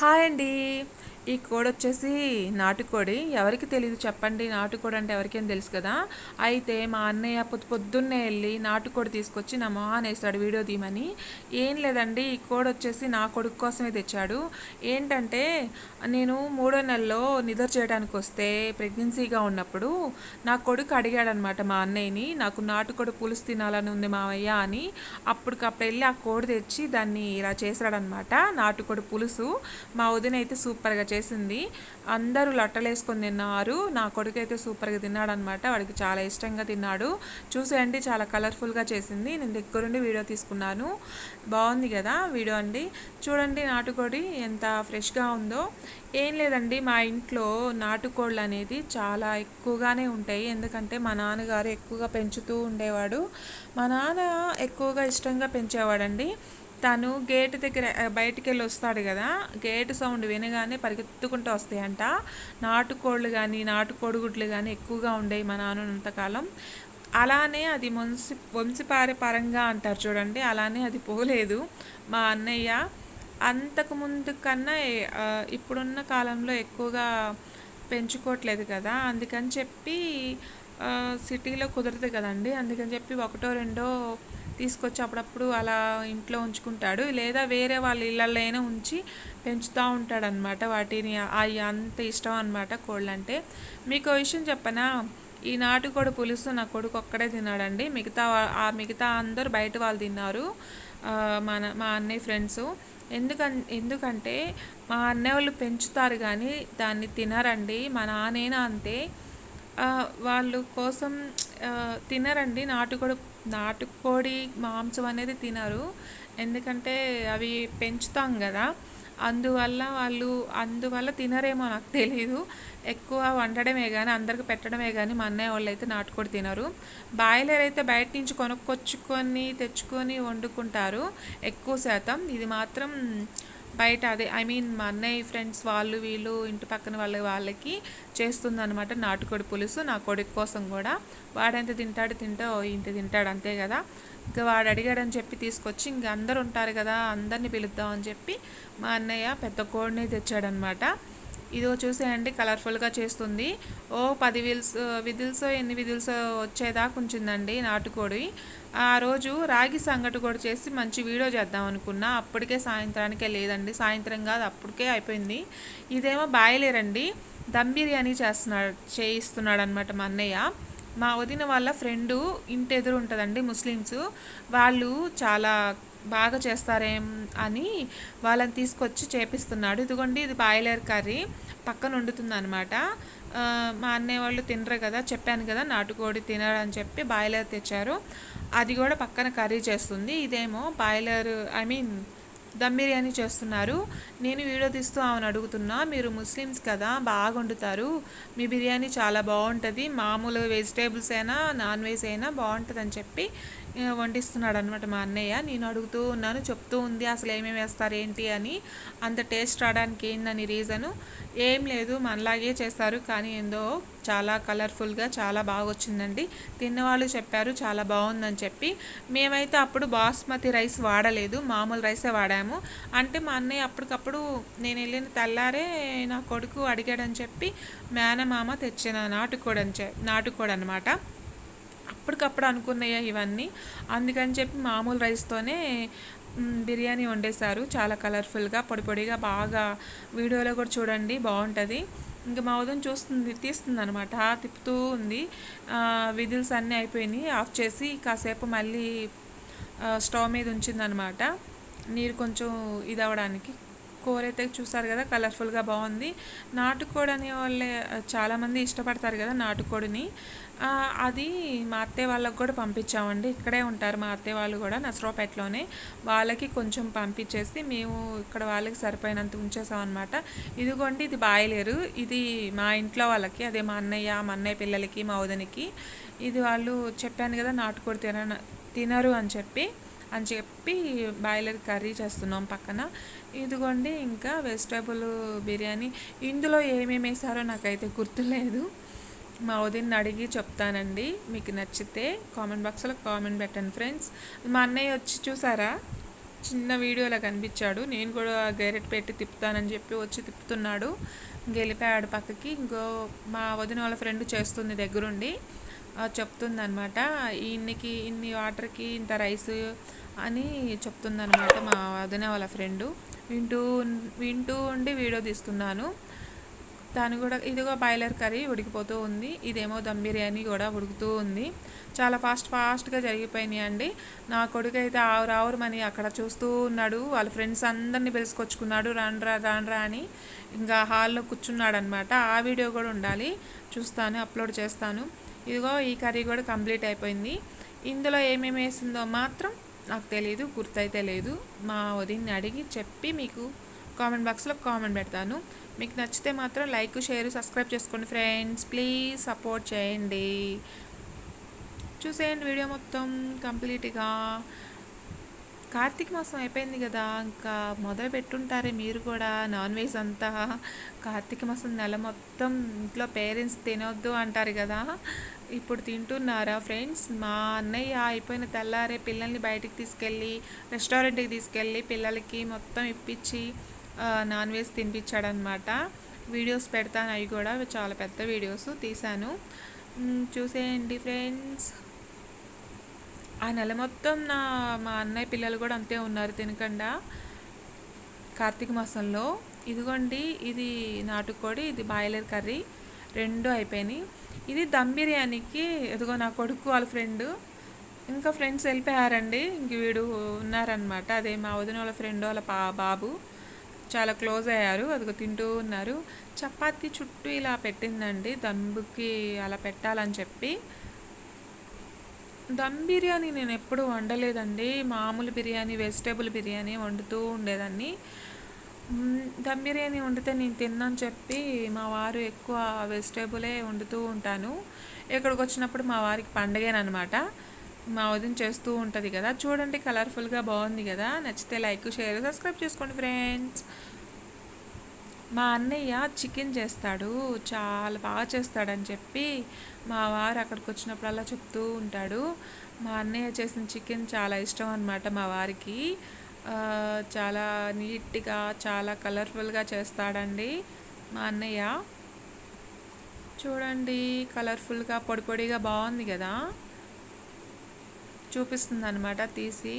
Hi అండి. ఈ కోడి వచ్చేసి నాటుకోడి. ఎవరికి తెలియదు చెప్పండి. నాటుకోడి అంటే ఎవరికేం తెలుసు కదా? అయితే మా అన్నయ్య పొద్దు పొద్దున్నే వెళ్ళి నాటుకోడి తీసుకొచ్చి నా మొహాన్ వేస్తాడు వీడియో తీయమని. ఏం లేదండి ఈ కోడి వచ్చేసి నా కొడుకు కోసమే తెచ్చాడు. ఏంటంటే నేను మూడో నెలలో నిద్ర చేయడానికి వస్తే ప్రెగ్నెన్సీగా ఉన్నప్పుడు నా కొడుకు అడిగాడనమాట మా అన్నయ్యని నాకు నాటుకోడి పులుసు తినాలని ఉంది మావయ్య అని. అప్పటికప్పుడు వెళ్ళి ఆ కోడి తెచ్చి దాన్ని ఇలా చేశాడనమాట నాటుకోడి పులుసు మా వదిన అయితే సూపర్గా చేసింది. అందరూ లట్టలేసుకొని తిన్నారు. నా కొడుకు అయితే సూపర్గా తిన్నాడు అనమాట వాడికి చాలా ఇష్టంగా తిన్నాడు. చూసేయండి చాలా కలర్ఫుల్గా చేసింది. నేను దగ్గరుండి వీడియో తీసుకున్నాను. బాగుంది కదా వీడియో అండి. చూడండి నాటుకోడి ఎంత ఫ్రెష్గా ఉందో. ఏం లేదండి మా ఇంట్లో నాటుకోళ్ళు అనేది చాలా ఎక్కువగానే ఉంటాయి. ఎందుకంటే మా నాన్నగారు ఎక్కువగా పెంచుతూ ఉండేవాడు. మా నాన్న ఎక్కువగా ఇష్టంగా పెంచేవాడండి. తను గేట్ దగ్గర బయటికి వెళ్ళి వస్తాడు కదా గేట్ సౌండ్ వినగానే పరిగెత్తుకుంటూ వస్తాయంట. నాటుకోళ్ళు కానీ నాటుకోడిగుడ్లు కానీ ఎక్కువగా ఉండేవి మా నాన్నంతకాలం అలానే అది వంశి వంశపార పరంగా అంటారు చూడండి అలానే అది పోలేదు. మా అన్నయ్య అంతకు ముందు కన్నా ఇప్పుడున్న కాలంలో ఎక్కువగా పెంచుకోవట్లేదు కదా అందుకని చెప్పి సిటీలో కుదరదు కదండి. అందుకని చెప్పి ఒకటో రెండో తీసుకొచ్చి అప్పుడప్పుడు అలా ఇంట్లో ఉంచుకుంటాడు. లేదా వేరే వాళ్ళ ఇళ్ళల్లో అయినా ఉంచి పెంచుతూ ఉంటాడనమాట వాటిని. అవి అంత ఇష్టం అనమాట కోళ్ళంటే. మీకు విషయం చెప్పనా? ఈ నాటుకోడి పులుసు నా కొడుకు ఒక్కడే తిన్నాడండి. మిగతా ఆ మిగతా అందరూ బయట వాళ్ళు తిన్నారు. మన మా అన్నయ్య ఫ్రెండ్స్ ఎందుకన్ ఎందుకంటే మా అన్నయ్య వాళ్ళు పెంచుతారు కానీ దాన్ని తినరండి. మా నాన్నైనా అంతే. వాళ్ళు కోసం తినరండి. నాటుకోడి నాటుకోడి మాంసం అనేది తినరు. ఎందుకంటే అవి పెంచుతాం కదా. అందువల్ల వాళ్ళు అందువల్ల తినరేమో నాకు తెలీదు. ఎక్కువ వండడమే కానీ అందరికి పెట్టడమే కానీ మా అన్నయ్య వాళ్ళు అయితే నాటుకోడి తినరు. బాయిలర్ అయితే బయట నుంచి కొనుక్కొచ్చుకొని తెచ్చుకొని వండుకుంటారు. ఎక్కువ శాతం. ఇది మాత్రం బయట అదే ఐ మీన్ మా అన్నయ్య ఫ్రెండ్స్ వాళ్ళు వీళ్ళు ఇంటి పక్కన వాళ్ళ వాళ్ళకి చేస్తుందనమాట నాటుకోడి పులుసు నా కొడుకు కోసం కూడా. వాడెంత తింటాడు తింటా ఇంత తింటాడు అంతే కదా. ఇంకా వాడు అడిగాడని చెప్పి తీసుకొచ్చి ఇంక అందరు ఉంటారు కదా అందరిని పిలుద్దామని చెప్పి మా అన్నయ్య పెద్ద కోడిని తెచ్చాడనమాట ఇదో చూసేయండి కలర్ఫుల్గా చేస్తుంది. ఓ పది విల్స్ విధిల్స్ ఎన్ని విధిల్స్ వచ్చేదాకా ఉంచిందండి నాటుకోడి. ఆ రోజు రాగి సంగటి కూడా చేసి మంచి వీడియో చేద్దాం అనుకున్నా. అప్పటికే సాయంత్రానికే లేదండి. సాయంత్రం కాదు అప్పటికే అయిపోయింది. ఇదేమో బాయలేరండి. దమ్ బిర్యానీ చేస్తున్నాడు చేయిస్తున్నాడు అనమాట మా అన్నయ్య. మా వదిన వాళ్ళ ఫ్రెండు ఇంటి ఎదురు ఉంటుందండి ముస్లిమ్స్. వాళ్ళు చాలా బాగా చేస్తారేం అని వాళ్ళని తీసుకొచ్చి చేపిస్తున్నాడు. ఇదిగోండి ఇది బాయిలర్ కర్రీ. పక్కన వండుతుంది అనమాట మా అన్నయ్య వాళ్ళు తినరు కదా చెప్పాను కదా నాటుకోడి తినరని చెప్పి బాయిలర్ తెచ్చారు. అది కూడా పక్కన కర్రీ చేస్తుంది. ఇదేమో boiler I mean dum biryani చేస్తున్నారు. నేను వీడియో తీస్తూ ఆమెను అడుగుతున్నా మీరు ముస్లిమ్స్ కదా బాగా వండుతారు మీ బిర్యానీ చాలా బాగుంటుంది. మామూలు వెజిటేబుల్స్ అయినా నాన్ వెజ్ అయినా బాగుంటుంది అని చెప్పి వండిస్తున్నాడు అనమాట మా అన్నయ్య. నేను అడుగుతూ ఉన్నాను చెప్తూ ఉంది అసలు ఏమేమి వేస్తారు ఏంటి అని. అంత టేస్ట్ రావడానికి ఏందని రీజను ఏం లేదు. మనలాగే చేస్తారు కానీ ఏందో చాలా కలర్ఫుల్గా చాలా బాగా వచ్చిందండి తిన్నవాళ్ళు చెప్పారు చాలా బాగుందని చెప్పి. మేమైతే అప్పుడు బాస్మతి రైస్ వాడలేదు మామూలు రైసే వాడాము. అంటే మా అన్నయ్య అప్పటికప్పుడు నేను వెళ్ళిన తెల్లారే నా కొడుకు అడిగాడని చెప్పి మేనమామ తెచ్చిన నాటుకోడని నాటుకోడు అనమాట అప్పటికప్పుడు అనుకున్నాయా ఇవన్నీ. అందుకని చెప్పి మామూలు రైస్తోనే బిర్యానీ వండేశారు. చాలా కలర్ఫుల్గా పొడి పొడిగా బాగా. వీడియోలో కూడా చూడండి బాగుంటుంది ఇంకా మా ఉదయం చూస్తుంది తీస్తుంది అనమాట తిప్పుతూ ఉంది. విధుల్స్ అన్నీ అయిపోయినాయి. ఆఫ్ చేసి కాసేపు మళ్ళీ స్టవ్ మీద ఉంచిందనమాట నీరు కొంచెం ఇది అవ్వడానికి కూర అయితే చూసారు కదా కలర్ఫుల్గా బాగుంది. నాటుకోడి అనే వాళ్ళే చాలామంది ఇష్టపడతారు కదా నాటుకోడిని. అది మా అత్తయ్య వాళ్ళకి కూడా పంపించామండి. ఇక్కడే ఉంటారు మా అత్తయ్య వాళ్ళు కూడా నసరాపేటలోనే వాళ్ళకి కొంచెం పంపించేసి మేము ఇక్కడ వాళ్ళకి సరిపోయినంత ఉంచేసాం అనమాట ఇదిగోండి ఇది బాయలేరు. ఇది మా ఇంట్లో వాళ్ళకి అదే మా అన్నయ్య మా అన్నయ్య పిల్లలకి మా వదనికి. ఇది వాళ్ళు చెప్పాను కదా నాటుకోడి తిన తినరు అని చెప్పి. అని చెప్పి బాయిలర్ కర్రీ చేస్తున్నాం పక్కన. ఇదిగోండి ఇంకా వెజిటేబుల్ బిర్యానీ. ఇందులో ఏమేమి వేసారో నాకైతే గుర్తులేదు. మా ఉదయం అడిగి చెప్తానండి. మీకు నచ్చితే కామెంట్ బాక్స్లో కామెంట్ పెట్టండి ఫ్రెండ్స్. మా అన్నయ్య వచ్చి చూసారా? చిన్న వీడియోలో కనిపించాడు. నేను కూడా గైరెట్ పెట్టి తిప్పుతానని చెప్పి వచ్చి తిప్పుతున్నాడు. గెలిపాడు పక్కకి. ఇంకో మా వదిన వాళ్ళ ఫ్రెండ్ చేస్తుంది దగ్గరుండి. చెప్తుంది అనమాట ఇన్నికి ఇన్ని వాటర్కి ఇంత రైస్ అని చెప్తుందనమాట మా వదిన వాళ్ళ ఫ్రెండు. వింటూ వింటూ ఉండి వీడియో తీస్తున్నాను. దాని కూడా ఇదిగో బాయిలర్ కర్రీ ఉడికిపోతూ ఉంది. ఇదేమో దమ్ బిర్యానీ కూడా ఉడుకుతూ ఉంది. చాలా ఫాస్ట్ ఫాస్ట్గా జరిగిపోయినాయి అండి. నా కొడుకు అయితే ఆవురు ఆవురమని అక్కడ చూస్తూ ఉన్నాడు. వాళ్ళ ఫ్రెండ్స్ అందరినీ పిలుచుకొచ్చుకున్నాడు. రాన్రా రాన్రా అని ఇంకా హాల్లో కూర్చున్నాడు అనమాట ఆ వీడియో కూడా ఉండాలి. చూస్తాను అప్లోడ్ చేస్తాను. ఇదిగో ఈ కర్రీ కూడా కంప్లీట్ అయిపోయింది. ఇందులో ఏమేమి వేసిందో మాత్రం నాకు తెలియదు గుర్తయితే లేదు. మా వదిన్ని అడిగి చెప్పి మీకు కామెంట్ బాక్స్లో కామెంట్ పెడతాను. మీకు నచ్చితే మాత్రం లైక్ షేర్ సబ్స్క్రైబ్ చేసుకోండి ఫ్రెండ్స్. ప్లీజ్ సపోర్ట్ చేయండి. చూసేయండి వీడియో మొత్తం కంప్లీట్గా. కార్తీక మాసం అయిపోయింది కదా ఇంకా మొదలు పెట్టుంటారే మీరు కూడా నాన్ వెజ్ అంతా. కార్తీక మాసం నెల మొత్తం ఇంట్లో పేరెంట్స్ తినొద్దు అంటారు కదా. ఇప్పుడు తింటున్నారా ఫ్రెండ్స్? మా అన్నయ్య అయిపోయిన తెల్లారే పిల్లల్ని బయటికి తీసుకెళ్ళి రెస్టారెంట్కి తీసుకెళ్ళి పిల్లలకి మొత్తం ఇప్పించి నాన్ వెజ్ తినిపించాడనమాట. వీడియోస్ పెడతాను అవి కూడా చాలా పెద్ద వీడియోస్ తీశాను. చూసేయండి ఫ్రెండ్స్. ఆ నెల మొత్తం నా మా అన్నయ్య పిల్లలు కూడా అంతే ఉన్నారు తినకుండా. కార్తీక మాసంలో ఇదిగోండి ఇది నాటుకోడి ఇది బాయిలర్ కర్రీ రెండు అయిపోయినాయి. ఇది దమ్ బిర్యానీకి ఇదిగో నా కొడుకు వాళ్ళ ఫ్రెండ్ ఇంకా ఫ్రెండ్స్ వెళ్ళిపోయారండి. ఇంక వీడు ఉన్నారనమాట అదే మా వదిన వాళ్ళ ఫ్రెండ్ వాళ్ళ పా బాబు చాలా క్లోజ్ అయ్యారు. అదిగో తింటూ ఉన్నారు. చపాతి చుట్టూ ఇలా పెట్టిందండి. దమ్ముకి అలా పెట్టాలని చెప్పి దమ్ బిర్యానీ నేను ఎప్పుడు వండలేదండి. మామూలు బిర్యానీ వెజిటేబుల్ బిర్యానీ వండుతూ ఉండేదాన్ని. దమ్ బిర్యానీ వండితే నేను తిన్నాను చెప్పి మా వారు ఎక్కువ వెజిటేబులే వండుతూ ఉంటాను. ఇక్కడికి వచ్చినప్పుడు మా వారికి పండగేనమాట మా వదిన చేస్తూ ఉంటుంది కదా. చూడండి కలర్ఫుల్గా బాగుంది కదా. నచ్చితే లైక్ షేర్ సబ్స్క్రైబ్ చేసుకోండి ఫ్రెండ్స్. మా అన్నయ్య చికెన్ చేస్తాడు చాలా బాగా చేస్తాడని చెప్పి మా వారు అక్కడికి వచ్చినప్పుడల్లా చెప్తూ ఉంటాడు. మా అన్నయ్య చేసిన చికెన్ చాలా ఇష్టం అనమాట మా వారికి. చాలా నీట్గా చాలా కలర్ఫుల్గా చేస్తాడండి మా అన్నయ్య. చూడండి కలర్ఫుల్గా పొడి పొడిగా బాగుంది కదా. చూపిస్తుంది అనమాట తీసి.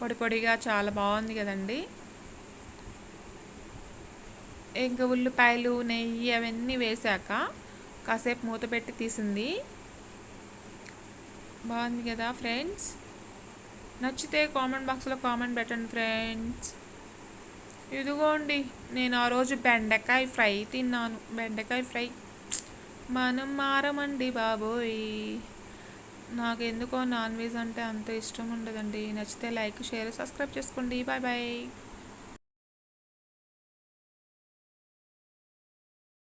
పొడి పొడిగా చాలా బాగుంది కదండి. ఇంకా ఉల్లిపాయలు నెయ్యి అవన్నీ వేసాక కాసేపు మూత పెట్టి తీసింది. బాగుంది కదా ఫ్రెండ్స్? నచ్చితే కామెంట్ బాక్స్లో కామెంట్ పెట్టండి ఫ్రెండ్స్. ఇదిగోండి నేను ఆ రోజు బెండకాయ ఫ్రై తిన్నాను. బెండకాయ ఫ్రై మనం మారమండి బాబోయ్. నాకు ఎందుకో నాన్ వెజ్ అంటే అంత ఇష్టం ఉండదండి. నచ్చితే లైక్ షేర్ సబ్స్క్రైబ్ చేసుకోండి. Bye bye.